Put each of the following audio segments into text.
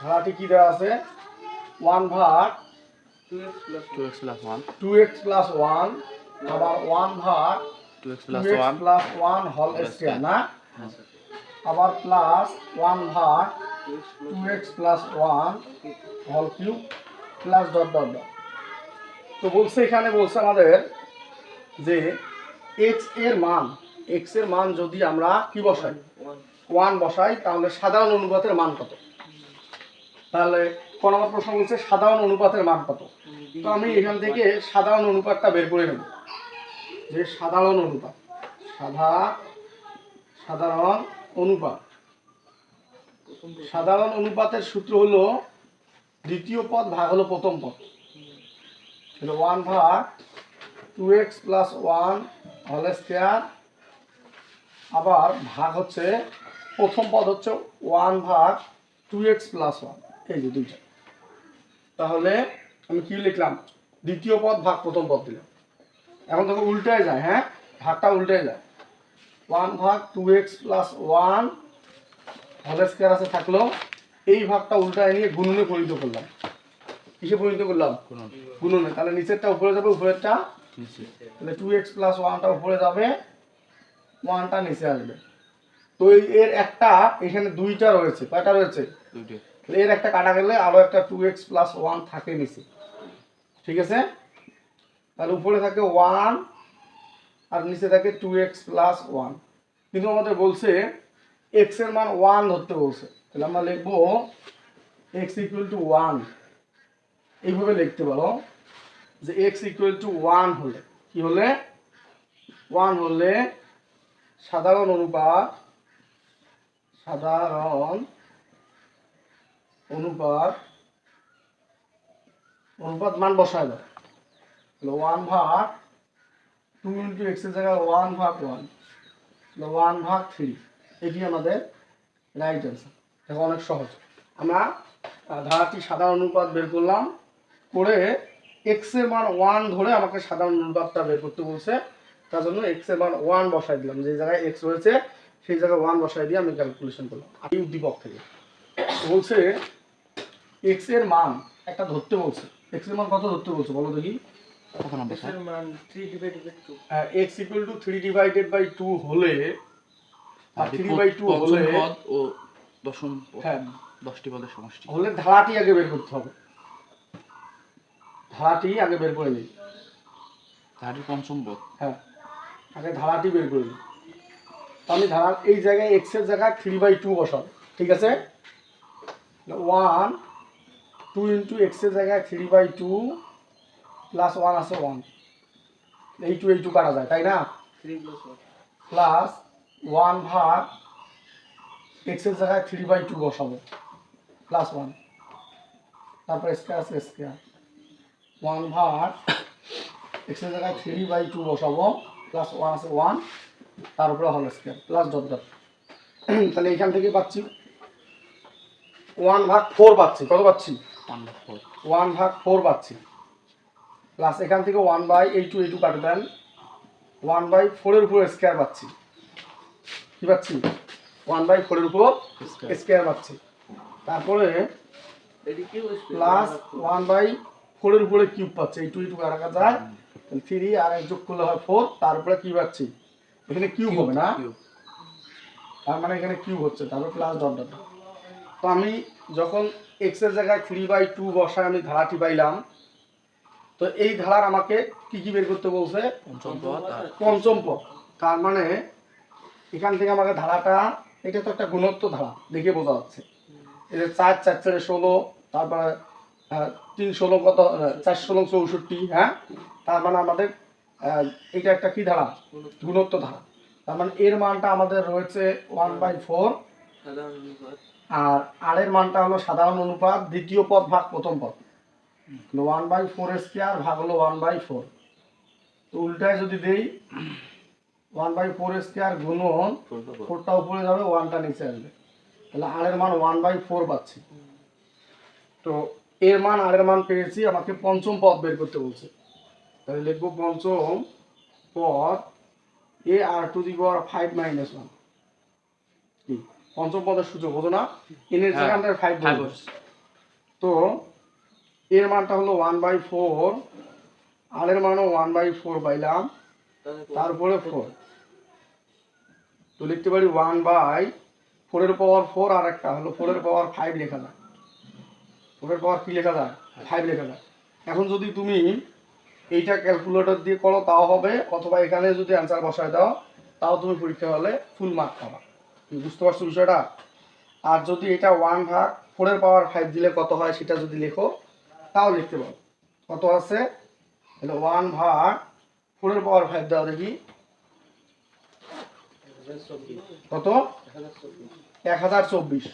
ধারাটি কি দেওয়া আছে? ওয়ান ভাগ two x plus one two x plus one আবার ওয়ান ভাগ two x plus one plus one হল স্কোয়ার না? আবার প্লাস ওয়ান ভাগ টু এক্স প্লাস ওয়ান হল cube plus dot dot dot তো বলছে এখানে বলছে আমাদের যে এক্সের মান এক্সের মান যদি আমরা কি বসাই? ওয়ান বসাই তাহলে সাধারণ অনুপাতের মান কত? তাহলে ক নম্বর প্রশ্ন বলছে সাধারণ অনুপাতের মান কত? তো আমি এখান থেকে সাধারণ অনুপাতটা বের করে নেব। যে সাধারণ অনুপাত, সাধা, সাধারণ অনুপাত। সাধারণ অনুপাতের সূত্র হলো দ্বিতীয় পদ ভাগ হলো প্রথম পদ। হলো ওয়ান ভাগ টু এক্স প্লাস ওয়ান হল স্কোয়ার আবার ভাগ হচ্ছে, প্রথম পদ হচ্ছে ওয়ান ভাগ টু এক্স প্লাস ওয়ান এই যে দুইটা। তাহলে আমি কি লিখলাম? দ্বিতীয় পদ ভাগ প্রথম পদ দিলাম। এখন তখন উল্টায় যায় হ্যাঁ? ভাগটা উল্টায় যায়। ওয়ান ভাগ টু এক্স প্লাস ওয়ান হল স্কোয়ার আছে থাকল এই ভাগটা উল্টায় নিয়ে গুণনে পরিণত করলাম। কিসে পরিণত করলাম? গুণনে। তাহলে নিচেরটা উপরে যাবে, উপরেরটা তাহলে টু এক্স প্লাস ওয়ানটা উপরে যাবে ওয়ানটা নিচে আসবে। তো এর একটা, এখানে দুইটা রয়েছে। কয়টা রয়েছে? এর একটা কাটা গেলে আরও একটা টু এক্স প্লাস ওয়ান থাকে নিচে। ঠিক আছে? তাহলে উপরে থাকে ওয়ান আর নিচে থাকে টু এক্স প্লাস ওয়ান কিন্তু আমাদের বলছে এক্সের মান ওয়ান ধরতে বলছে। তাহলে আমরা লিখব এক্স ইকুয়াল টু ওয়ান এইভাবে লিখতে পারো যে এক্স ইকুয়াল টু ওয়ান হলে কি হলে? ওয়ান হলে সাধারণ অনুপাত সাধারণ অনুপাত অনুপাত মান বসায় দাও। তাহলে ওয়ান ভাগ টু ইন্টু এক্সের জায়গায় ওয়ান ভাগ ওয়ান তাহলে ওয়ান ভাগ থ্রি এটি আমাদের রাইট অ্যান্সার দেখো অনেক সহজ। আমরা ধারাটি সাধারণ অনুপাত বের করলাম, করে এক্সের মান ওয়ান ধরে আমাকে সাধারণ অনুপাতটা বের করতে বলছে। তার জন্য এক্সের মান ওয়ান বসাই দিলাম। যে জায়গায় এক্স রয়েছে, সেই জায়গায় ওয়ান বসাই দিয়ে আমি ক্যালকুলেশন করলাম। এই উদ্দীপক থেকে। বলছে এক্সের মান একটা ধরতে বলছে। এক্সের মান কত ধরতে বলছে বলো দেখি? মান x equal to three divided by two হলে থ্রি বাই টু হলে পদ ও দশম হ্যাঁ। দশটি পদের সমষ্টি। হলে ধারাটি আগে বের করতে হবে। ধারাটি আগে বের করে নিই। তাহারি পঞ্চম পদ। হ্যাঁ আগে ধারাটি বের করে নিই। তো আমি ধারা এই জায়গায় এক্সের জায়গায় থ্রি বাই টু বসাবো। ঠিক আছে? ওয়ান টু ইন্টু এক্সের জায়গায় three by two plus one আছে ওয়ান এই টু এই টু কাটা যায় তাই না? Three plus one plus one ভাগ এক্সের জায়গায় থ্রি বাই টু বসাবো প্লাস ওয়ান তারপর স্কোয়ার আছে স্কোয়ার ওয়ান ভাগ এক্সের জায়গায় থ্রি বাই টু বসাবো প্লাস ওয়ান আছে ওয়ান তার উপরে হল স্কোয়ার প্লাস ডট ডট তাহলে এখান থেকে পাচ্ছি। ওয়ান ভাগ ফোর পাচ্ছি কত পাচ্ছি? ওয়ান ফোর ওয়ান ভাগ ফোর পাচ্ছি। প্লাস এখান থেকে ওয়ান বাই এই টু এই টু কাটে দেন ওয়ান বাই ফোরের উপর স্কোয়ার পাচ্ছি। কি পাচ্ছি? ওয়ান বাই ফোরের উপর স্কোয়ার পাচ্ছি। তারপরে প্লাস ওয়ান বাই ফোরের উপরে কিউব পাচ্ছি। এই টু এই টু কাটা যায়? থ্রি আর এক যোগ করলে হয় ফোর তারপরে কি পাচ্ছি? এখানে কিউব হবে না? তার মানে এখানে কিউব হচ্ছে। তারপরে প্লাস ডট ডট তো আমি যখন এক্সের জায়গায় থ্রি বাই টু বসায় আমি ধারাটি পাইলাম তো এই ধারার আমাকে কি কি বের করতে বলছে? পঞ্চম পদ পঞ্চম পদ। তার মানে এখান থেকে আমাকে ধারাটা এটা তো একটা গুণত্ব ধারা দেখে বোঝা যাচ্ছে। এটা চার চার চারে ষোলো তারপরে তিন ষোলো কত চার ষোলো চৌষট্টি হ্যাঁ? তার মানে আমাদের এটা একটা কি ধারা? গুণত্ব ধারা। তার মানে এর মানটা আমাদের রয়েছে ওয়ান বাই ফোর আর আর এর মানটা হলো সাধারণ অনুপাত দ্বিতীয় পদ ভাগ প্রথম পদ। ওয়ান বাই ফোর স্কোয়ার ভাগ হলো ওয়ান বাই ফোর তো উল্টায় যদি দেই ওয়ান বাই ফোর স্কোয়ার গুণন। ফোরটা উপরে। যাবে ওয়ানটা নিচে আসবে। তাহলে আর এর মান ওয়ান বাই ফোর পাচ্ছি। তো এর মান আর এর মান পেয়েছি আমাকে পঞ্চম পদ বের করতে বলছে। তাহলে লিখব পঞ্চম পদ a r to the power five minus one পঞ্চম পদের সুযোগ হতো না? এন এর জায়গায় আমরা ফাইভ five তো এর মানটা হলো ওয়ান বাই ফোর আর এর মানও ওয়ান বাই ফোর পাইলাম তারপরে ফোর তো লিখতে পারি ওয়ান বাই ফোরের পাওয়ার ফোর আর একটা হলো ফোরের পাওয়ার ফাইভ লেখা যায়। ফোরের পাওয়ার কি লেখা যায়? ফাইভ লেখা যায়। এখন যদি তুমি এইটা ক্যালকুলেটর দিয়ে করো তাও হবে অথবা এখানে যদি অ্যান্সার বসায় দাও তাও তুমি পরীক্ষা হলে ফুল মার্ক পাবা। বুঝতে পারছ বিষয়টা? আর যদি এটা ওয়ান ভাগ ফোরের পাওয়ার ফাইভ দিলে কত হয় সেটা যদি লেখো, তাও লিখতে পারো। কত আছে? তাহলে ওয়ান ভাগ ফোরের পাওয়ার ফাইভ দেওয়া দেখি। কত? এক হাজার চব্বিশ।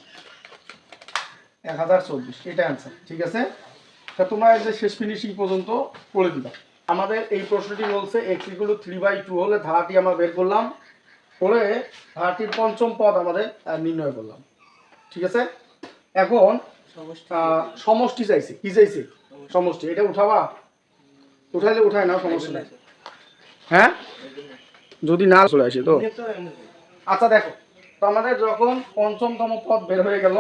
এক হাজার চব্বিশ, এটা অ্যান্সার ঠিক আছে? তা তোমরা যে শেষ ফিনিশিং পর্যন্ত করে দিবা। আমাদের এই প্রশ্নটি বলছে x equal three by two হলে ধারাটি আমরা বের করলাম। করে ধারাটির পঞ্চম পদ আমাদের নির্ণয় করলাম। ঠিক আছে? এখন সমষ্টি। চাইছে। কি চাইছে? সমষ্টি। এটা উঠাবা? উঠাইলে উঠায় না সমস্যা নাই। হ্যাঁ? যদি না চলে আসে তো। আচ্ছা দেখো। তো আমাদের যখন পঞ্চমতম পদ বের হয়ে গেল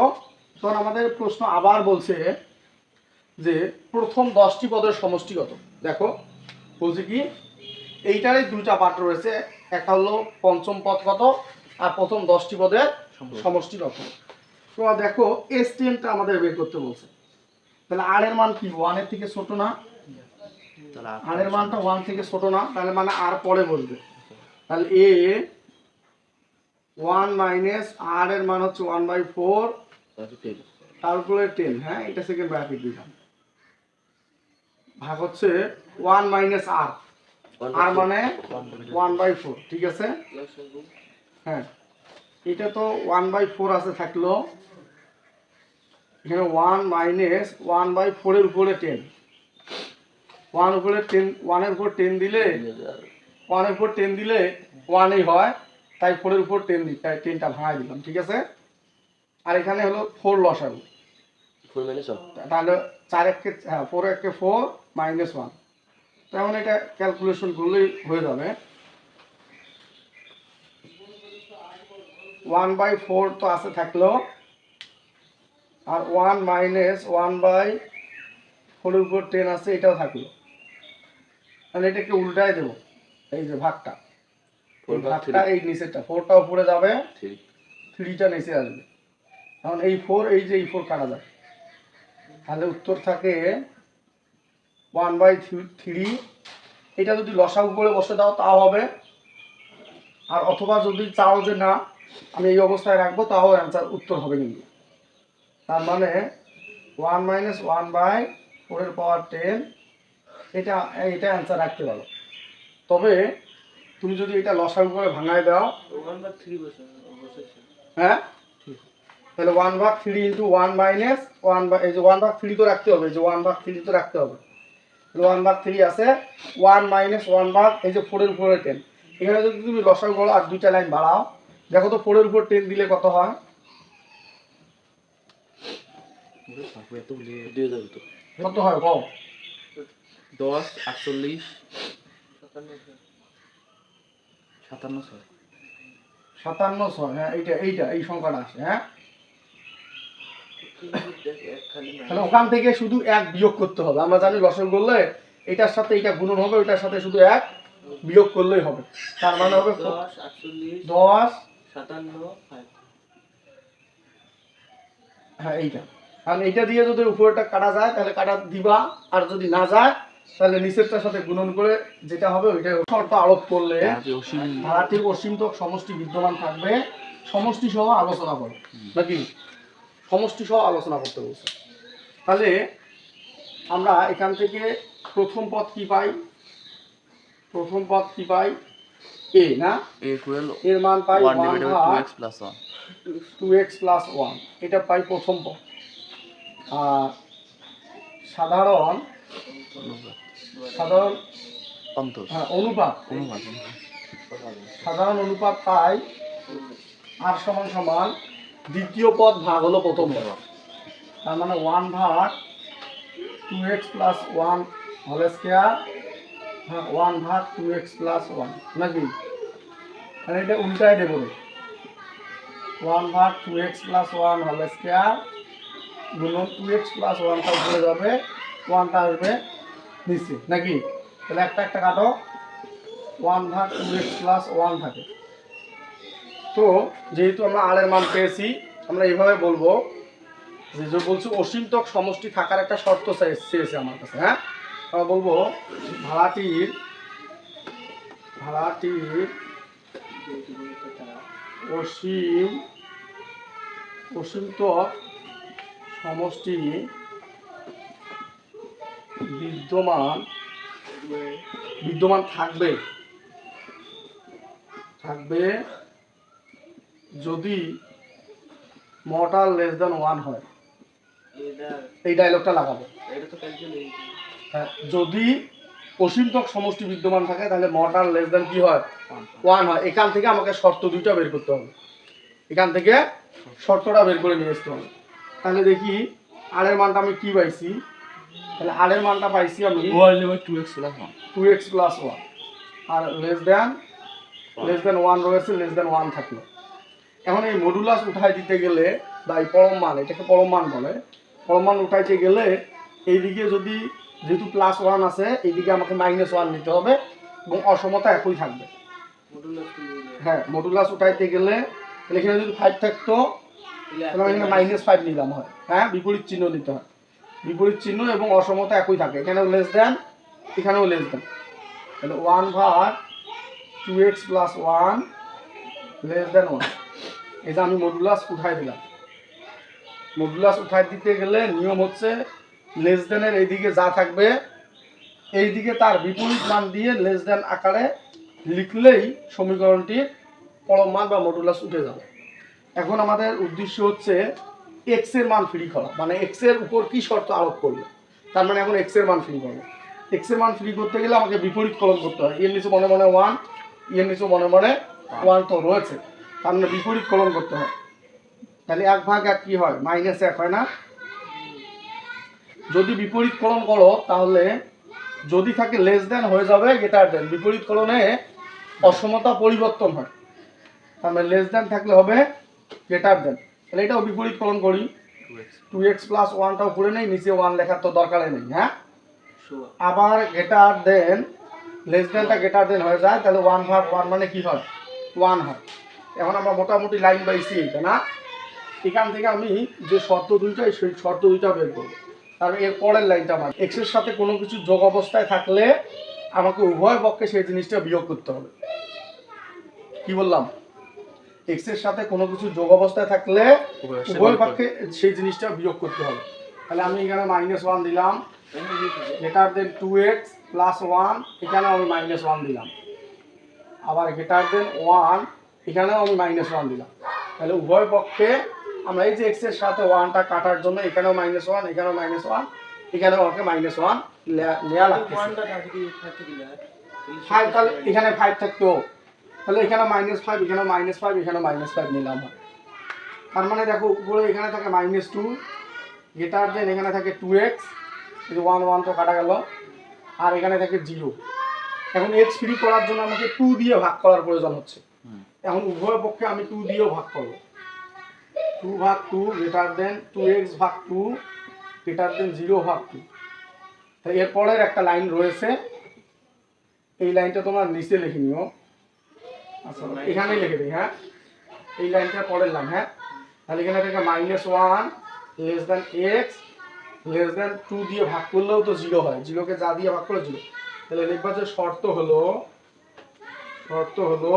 তখন আমাদের প্রশ্ন আবার বলছে যে প্রথম দশটি পদের সমষ্টি কত? দেখো বলছে কি? এইটারই দুইটা পার্ট রয়েছে। একটা হলো পঞ্চম পদ কত? আর প্রথম দশটি পদের সমষ্টি। কত তো দেখো এস টেনটা আমাদের বের করতে বলছে। তাহলে আর এর মান কি? ওয়ানের থেকে ছোট না? তাহলে আর এর মানটা ওয়ান থেকে ছোট না তাহলে মানে আর পরে বলবে তাহলে এ ওয়ান মাইনাস আর এর মান হচ্ছে ওয়ান বাই ফোর তারপরে টেন হ্যাঁ? এটা সেকেন্ড ব্র্যাকেট দিলাম। ভাগ হচ্ছে ওয়ান মাইনাস আর আর মানে ওয়ান বাই ফোর ঠিক আছে? হ্যাঁ। এটা তো ওয়ান বাই ফোর আছে থাকল। এখানে ওয়ান মাইনাস ওয়ান বাই ফোরের উপরে টেন ওয়ান উপরে টেন ওয়ানের উপর টেন দিলে ওয়ানের উপর টেন দিলে ওয়ানই হয়। তাই ফোরের উপর টেন দিই তাই টেনটা ভাঙাই দিলাম ঠিক আছে? আর এখানে হলো ফোর লসাগু। ফোর মাইনাস তাহলে চার এককে হ্যাঁ ফোর এককে ফোর মাইনাস ওয়ান তেমন এটা ক্যালকুলেশন করলেই হয়ে যাবে। ওয়ান বাই ফোর তো আছে থাকল আর ওয়ান মাইনাস ওয়ান বাই ফোরের উপর টেন আছে এটাও থাকল। তাহলে এটাকে উল্টায় দেবো এই যে ভাগটা। ভাগটা এই নিচেরটা ফোরটা উপরে যাবে থ্রিটা নিচে আসবে। কারণ এই ফোর এই যে এই ফোর কাটা যায়। তাহলে উত্তর থাকে ওয়ান বাই থ্রি এটা যদি লসাগু করে বসে দাও তাও হবে। আর অথবা যদি চাও যে না আমি এই অবস্থায় রাখব তাও অ্যান্সার উত্তর হবে কিন্তু। তার মানে ওয়ান মাইনাস ওয়ান বাই ফোরের পাওয়ার টেন এটা এটা অ্যান্সার রাখতে পারো। তবে তুমি যদি এটা লসাগু করে ভাঙায় দাও ওয়ান বা থ্রি বছর হ্যাঁ? তাহলে ওয়ান ভাগ three into one minus one ভাগ এই যে ওয়ান ভাগ থ্রি তো রাখতে হবে যে ওয়ান ভাগ থ্রি তো রাখতে হবে। ওয়ান ভাগ থ্রি আছে। ওয়ান মাইনাস ওয়ান ভাগ এই যে ফোরের উপরে টেন এখানে যদি তুমি লসাগু করো আর দুইটা লাইন বাড়াও দেখো তো ফোরের উপর টেন দিলে কত হয়? কত হয় কম দশ আটচল্লিশ। সাতান্ন ছয়। সাতান্ন ছয় হ্যাঁ এইটা এইটা এই সংখ্যাটা আসে হ্যাঁ? তাহলে ওখান থেকে শুধু এক বিয়োগ করতে হবে। আমরা জানি লসাগু করলে এটার সাথে এটা গুণন হবে ওইটার সাথে শুধু এক বিয়োগ করলেই হবে। তার মানে হবে দশ সাতান্ন হ্যাঁ এইটা। কারণ এইটা দিয়ে যদি উপরেটা কাটা যায় তাহলে কাটা দিবা। আর যদি না যায় তাহলে নিচেরটার সাথে গুণন করে যেটা হবে ওইটা শর্ত আরোপ করলে অসীম ধারাটির অসীমতক সমষ্টি বিদ্যমান থাকবে। সমষ্টি সহ আলোচনা করো। নাকি? সমষ্টি সহ আলোচনা করতে বলছে। তাহলে আমরা এখান থেকে প্রথম পদ কি পাই? প্রথম পদ কি পাই? এ না? এর মান পাই টু এক্স প্লাস ওয়ান এটা পাই প্রথম পদ। আর সাধারণ সাধারণ হ্যাঁ, অনুপাত। অনুপাত। সাধারণ অনুপাত পাই আর সমান সমান দ্বিতীয় পদ ভাগ হলো প্রথম পদ। তার মানে ওয়ান ভাগ টু এক্স প্লাস ওয়ান হল স্কোয়ার হ্যাঁ ওয়ান ভাগ টু এক্স প্লাস ওয়ান নাকি? তাহলে এটা উল্টায় দেবো। ওয়ান ভাগ টু এক্স প্লাস ওয়ান হল স্কোয়ার গুণন টু এক্স প্লাস ওয়ানটা উপরে যাবে ওয়ানটা আসবে নিচে, নাকি? তাহলে একটা একটা কাটো। ওয়ান ভাগ টু এক্স প্লাস ওয়ান থাকে। তো যেহেতু আমরা আর মান পেয়েছি, আমরা এইভাবে বলব যে যে বলছি অসীমতক সমষ্টি থাকার একটা শর্ত চেয়েছে আমার কাছে হ্যাঁ? আমরা বলব ভাড়াটির ভাড়াটির অসীম অসীমতক সমষ্টি বিদ্যমান বিদ্যমান থাকবে। থাকবে যদি মর্টাল লেস দেন ওয়ান হয় এই ডায়লগটা লাগাবো। হ্যাঁ, যদি অসীমতক সমষ্টি বিদ্যমান থাকে তাহলে মর্টাল লেস দেন কি হয়? ওয়ান হয়। এখান থেকে আমাকে শর্ত দুইটা বের করতে হবে। এখান থেকে শর্তটা বের করে নিয়ে আসতে হবে। তাহলে দেখি আর এর মানটা আমি কি পাইছি? তাহলে আর এর মানটা পাইছি আমি two x plus one two x plus one আর less than less than one রয়েছে লেস দেন ওয়ান থাকল। এখন এই মডুলাস উঠাই দিতে গেলে বা এই পরম মান এটাকে পরম মান বলে পরম মান উঠাইতে গেলে এইদিকে যদি যেহেতু প্লাস ওয়ান আছে এইদিকে আমাকে মাইনাস ওয়ান নিতে হবে এবং অসমতা একই থাকবে। হয়ে মডুলাস উঠাইতে গেলে তাহলে এখানে যদি ফাইভ থাকতো তাহলে আমি এখানে মাইনাস ফাইভ নিলাম হয়। হ্যাঁ বিপরীত চিহ্ন নিতে হয়। বিপরীত চিহ্ন এবং অসমতা একই থাকে। এখানেও লেস দেন এখানেও লেস দেন তাহলে ওয়ান ভাগ two x plus one less than one এই যে আমি মডুলাস উঠাই দিলাম। মডুলাস উঠাই দিতে গেলে নিয়ম হচ্ছে লেস দেনের এইদিকে যা থাকবে, এইদিকে তার বিপরীত মান দিয়ে লেস দেন আকারে লিখলেই সমীকরণটির পরম মান বা মডুলাস উঠে যাবে। এখন আমাদের উদ্দেশ্য হচ্ছে এক্সের মান ফ্রি করা মানে এক্সের উপর কি শর্ত আরোপ করবে? তার মানে এখন এক্সের মান ফ্রি করব। এক্সের মান ফ্রি করতে গেলে আমাকে বিপরীত কলন করতে হয় এর নিচে মনে মনে ওয়ানের নিচে মনে মনে ওয়ান তো রয়েছে। তার মানে বিপরীত কলন করতে হয়। তাহলে এক ভাগ এক কি হয়? মাইনাস এক হয় না? যদি বিপরীত কলন করো তাহলে যদি থাকে লেস দেন হয়ে যাবে গেটার দেন বিপরীত কলনে অসমতা পরিবর্তন হয়। তার মানে লেস দেন থাকলে হবে গেটার দেন তাহলে এটাও বিপরীতকরণ করি। টু এক্স প্লাস ওয়ানটাও করে নেই নিচে ওয়ান লেখার তো দরকারই নেই হ্যাঁ? আবার গেটার দেন লেস দেনটা গেটার দেন হয়ে যায় তাহলে ওয়ান ভাগ ওয়ান মানে কি হয়? ওয়ান হয়। এখন আমরা মোটামুটি লাইন পাইছি এটা না? এখান থেকে আমি যে শর্ত দুইটা সেই শর্ত দুইটা বের করব। তার এর পরের লাইনটা আমার এক্সের সাথে কোনো কিছু যোগ অবস্থায় থাকলে আমাকে উভয় পক্ষে সেই জিনিসটা বিয়োগ করতে হবে। কি বললাম? এক্সের সাথে কোনো কিছু যোগ অবস্থায় থাকলে উভয় পক্ষে সেই জিনিসটা বিয়োগ করতে হবে। তাহলে আমি এখানে মাইনাস ওয়ান দিলাম। Greater than two x plus one এখানে আমি মাইনাস ওয়ান দিলাম। আবার গ্রেটার দেন ওয়ান এখানেও আমি মাইনাস ওয়ান দিলাম। তাহলে উভয় পক্ষে আমরা এই যে এক্সের সাথে ওয়ানটা কাটার জন্য এখানেও মাইনাস ওয়ান এখানেও মাইনাস ওয়ান এখানেও আমাকে মাইনাস ওয়ান নেওয়া দিলে? ফাইভ তাহলে এখানে ফাইভ থাকতো তাহলে এখানে মাইনাস ফাইভ এখানে মাইনাস ফাইভ এখানে মাইনাস ফাইভ নিলাম তার মানে দেখো উপরে এখানে থাকে মাইনাস টু গেটার দেন এখানে থাকে টু এক্স ওয়ান ওয়ান তো কাটা গেল। আর এখানে থাকে জিরো এখন এক্স ফ্রি করার জন্য আমাকে টু দিয়ে ভাগ করার প্রয়োজন হচ্ছে। এখন উভয় পক্ষে আমি টু দিয়েও ভাগ করব। টু ভাগ two greater than two x ভাগ টু গ্রেটার দেন জিরো ভাগ টু তো এরপরের একটা লাইন রয়েছে। এই লাইনটা তোমার নিচে লিখে নিও। আচ্ছা এখানেই লিখে দিই হ্যাঁ। এই লাইনটা পরের লাইন হ্যাঁ। তাহলে এখানে থেকে minus one less than x less than two দিয়ে ভাগ করলেও তো জিরো হয়। জিরোকে যা দিয়ে ভাগ করলে জিরো তাহলে লিখবা যে শর্ত হলো শর্ত হলো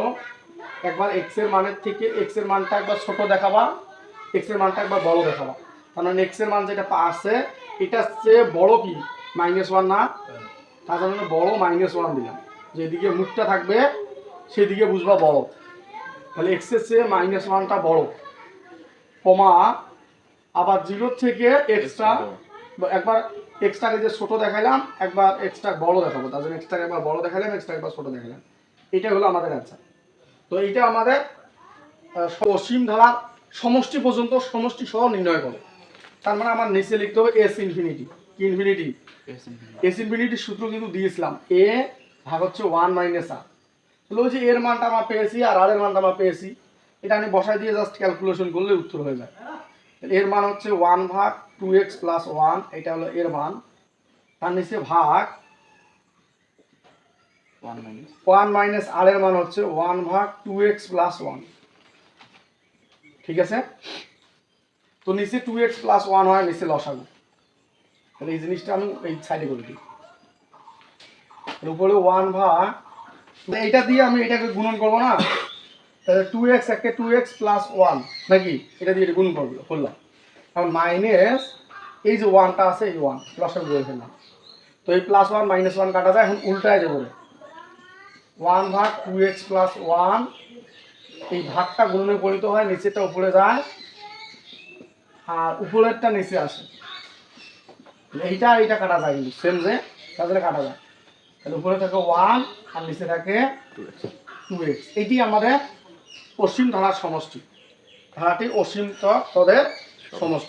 একবার এক্সের মানের থেকে এক্সের মানটা একবার ছোট দেখাবা এক্সের মানটা একবার বড় দেখাবা। কারণ এক্সের মান যেটা আছে এটা চেয়ে বড় কি? মাইনাস ওয়ান না? তার জন্য বড় মাইনাস ওয়ান দিলাম। যেদিকে মুখটা থাকবে সেদিকে বুঝবা বড়। তাহলে এক্সের চেয়ে মাইনাস ওয়ানটা বড়। কমা আবার জিরো থেকে এক্সট্রা একবার এক্সট্রাকে যে ছোট দেখালাম একবার এক্সট্রা বড় দেখাবো। তার জন্য এক্সট্রাকে একবার বড় দেখালাম এক্সট্রা একবার ছোট দেখালাম এটা হলো আমাদের অ্যান্সার তো এইটা আমাদের অসীম ধারার সমষ্টি পর্যন্ত সমষ্টি সহ নির্ণয় করে। তার মানে আমার নিচে লিখতে হবে এস ইনফিনিটি ইনফিনিটি এস ইনফিনিটির সূত্র কিন্তু দিয়েছিলাম। এ ভাগ হচ্ছে ওয়ান মাইনাস আর তাহলে ওই যে এর মানটা আমরা পেয়েছি আর আর এর মানটা আমরা পেয়েছি এটা আমি বসাই দিয়ে জাস্ট ক্যালকুলেশন করলে উত্তর হয়ে যায়। এর মান হচ্ছে ওয়ান ভাগ টু এক্স প্লাস ওয়ান এটা হলো এর মান। তার নিচে ভাগ ওয়ান মাইনাস আর এর মান হচ্ছে ওয়ান ভাগ টু এক্স প্লাস ওয়ান ঠিক আছে? তো নিচে টু এক্স প্লাস ওয়ান হয়, নিচে লসাগু। তাহলে এই জিনিসটা আমি এই সাইডে করে দিই। উপরে ওয়ান ভাগ এইটা দিয়ে আমি এটাকে গুণন করব না? তাহলে টু এক্স একে টু এক্স প্লাস ওয়ান নাকি? এটা দিয়ে এটা গুণ করব, করলাম। এখন মাইনাস এই যে ওয়ানটা আছে, এই ওয়ান লসাগু করে ফেললাম। তো এই প্লাস ওয়ান মাইনাস ওয়ান কাটা যায়, এখন উল্টায় যাব ওয়ান ভাগ টু এক্স প্লাস ওয়ান এই ভাগটা গুণনে পরিণত হয় নিচেরটা উপরে যায় আর উপরেরটা নিচে আসে। এইটা আর এইটা কাটা যায় কিন্তু সেম যে তাহলে কাটা যায়। তাহলে উপরে থাকে ওয়ান আর নিচে থাকে টু এক্স। এটি আমাদের অসীম ধারার সমষ্টি। ধারাটি অসীম তক পদের সমষ্টি।